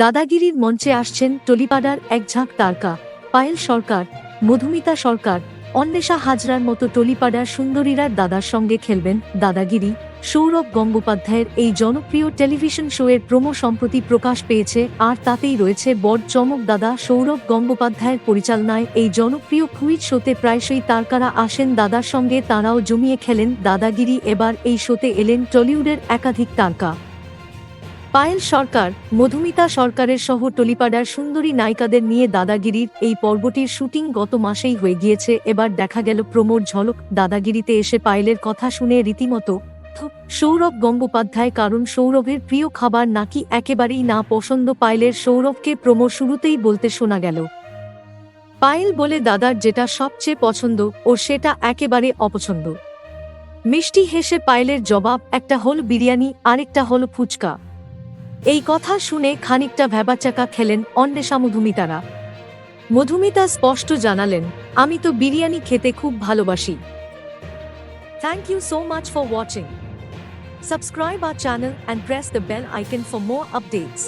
দাদাগিরির মঞ্চে আসছেন টলিপাড়ার এক ঝাঁক তারকা, পায়েল সরকার, মধুমিতা সরকার। অন্বেষা হাজরার মতো টলিপাড়ার সুন্দরীরা দাদার সঙ্গে খেলবেন দাদাগিরি। সৌরভ গঙ্গোপাধ্যায়ের এই জনপ্রিয় টেলিভিশন শোয়ের প্রোমো সম্প্রতি প্রকাশ পেয়েছে, আর তাতেই রয়েছে বড় চমক দাদা সৌরভ গঙ্গোপাধ্যায়ের পরিচালনায় এই জনপ্রিয় কুইজ শোতে প্রায়শই তারকারা আসেন দাদার সঙ্গে, তাঁরাও জমিয়ে খেলেন দাদাগিরি। এবার এই শোতে এলেন টলিউডের একাধিক তারকা। পায়েল সরকার, মধুমিতা সরকারের সহ টলিপাড়ার সুন্দরী নায়িকাদের নিয়ে দাদাগিরির এই পর্বটির শুটিং গত মাসেই হয়ে গিয়েছে। এবার দেখা গেল প্রমোর ঝলক দাদাগিরিতে এসে পায়েলের কথা শুনে রীতিমতো সৌরভ গঙ্গোপাধ্যায়, কারণ সৌরভের প্রিয় খাবার নাকি একেবারেই না পছন্দ পায়েলের সৌরভকে প্রমো শুরুতেই বলতে শোনা গেল। পায়েল বলে, দাদার যেটা সবচেয়ে পছন্দ ও সেটা একেবারে অপছন্দ। মিষ্টি হেসে পায়েলের জবাব, একটা হল বিরিয়ানি, আরেকটা হল ফুচকা। এই কথা শুনে খানিকটা ভ্যাবাচাকা খেলেন অন্বেষা মধুমিতারা মধুমিতা স্পষ্ট জানালেন, আমি তো বিরিয়ানি খেতে খুব ভালোবাসি। Thank you so much for watching subscribe R channel and press the bell icon for more updates